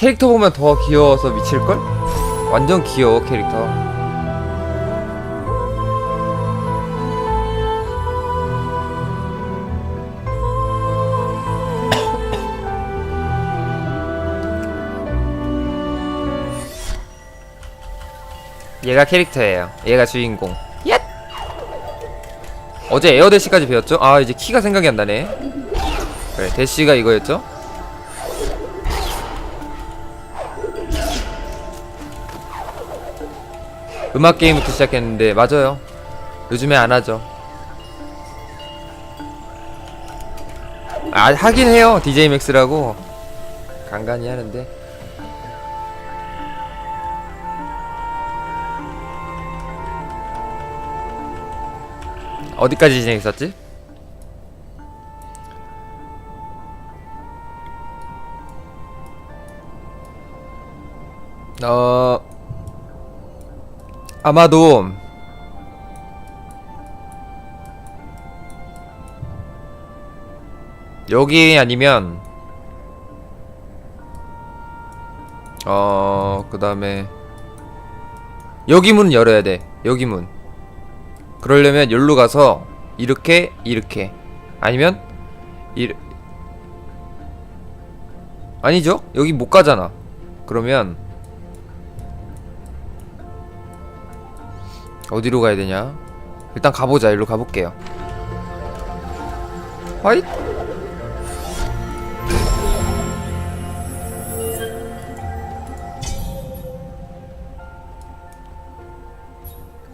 캐릭터 보면 더 귀여워서 미칠걸? 완전 귀여워 캐릭터 얘가 캐릭터예요 얘가 주인공 얏! 어제 에어 대시까지 배웠죠? 아 이제 키가 생각이 안 나네 그래 대시가 이거였죠? 음악 게임부터 시작했는데 맞아요. 요즘에 안 하죠. 아 하긴 해요. DJ 맥스라고 간간히 하는데. 어디까지 진행했었지? 어 아마도 여기 아니면 어 그 다음에 여기 문 열어야 돼. 여기 문. 그러려면 여기로 가서 이렇게 이렇게. 아니면 이 아니죠? 여기 못 가잖아. 그러면 어디로 가야 되냐? 일단 가보자. 일로 가볼게요. 화잇!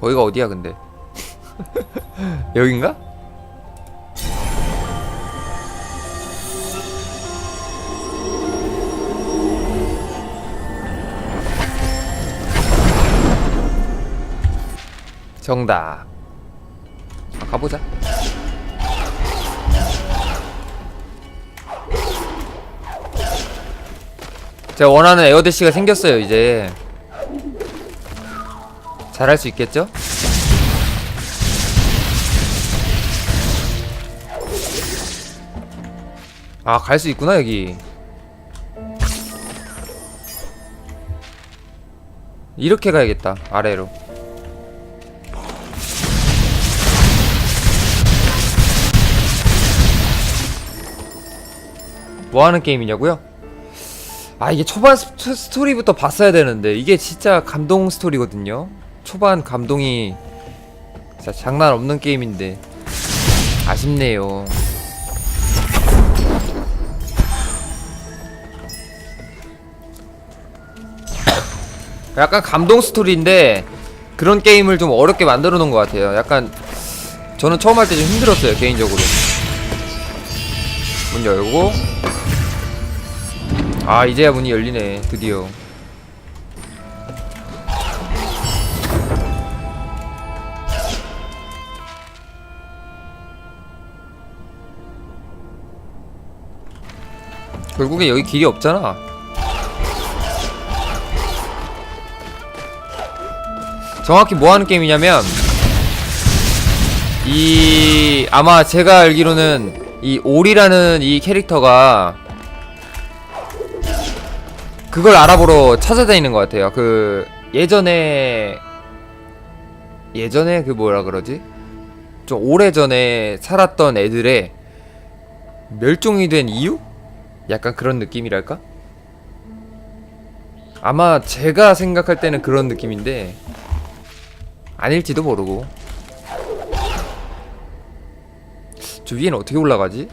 거기가 어디야, 근데? 여긴가? 정답. 아, 가보자. 제가 원하는 에어대시가 생겼어요, 이제. 잘할 수 있겠죠? 아, 갈 수 있구나, 여기. 이렇게 가야겠다, 아래로. 뭐 하는 게임이냐고요? 아 이게 초반 스, 스토리부터 봤어야 되는데 이게 진짜 감동 스토리거든요. 초반 감동이 진짜 장난 없는 게임인데 아쉽네요. 약간 감동 스토리인데 그런 게임을 좀 어렵게 만들어 놓은 것 같아요. 약간 저는 처음 할 때 좀 힘들었어요 개인적으로. 문 열고. 아 이제야 문이 열리네. 드디어. 결국에 여기 길이 없잖아. 정확히 뭐 하는 게임이냐면 이 아마 제가 알기로는 이 올이라는 이 캐릭터가 그걸 알아보러 찾아다니는 것 같아요. 그 예전에 예전에 그 뭐라 그러지? 좀 오래 전에 살았던 애들의 멸종이 된 이유? 약간 그런 느낌이랄까? 아마 제가 생각할 때는 그런 느낌인데 아닐지도 모르고 저 위에는 어떻게 올라가지?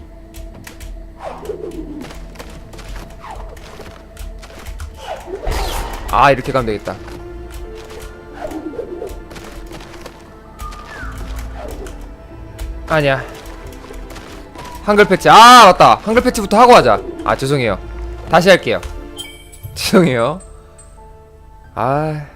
아 이렇게 가면 되겠다. 아니야. 한글 패치. 아 맞다. 한글 패치부터 하고 하자. 아 죄송해요. 다시 할게요. 죄송해요. 아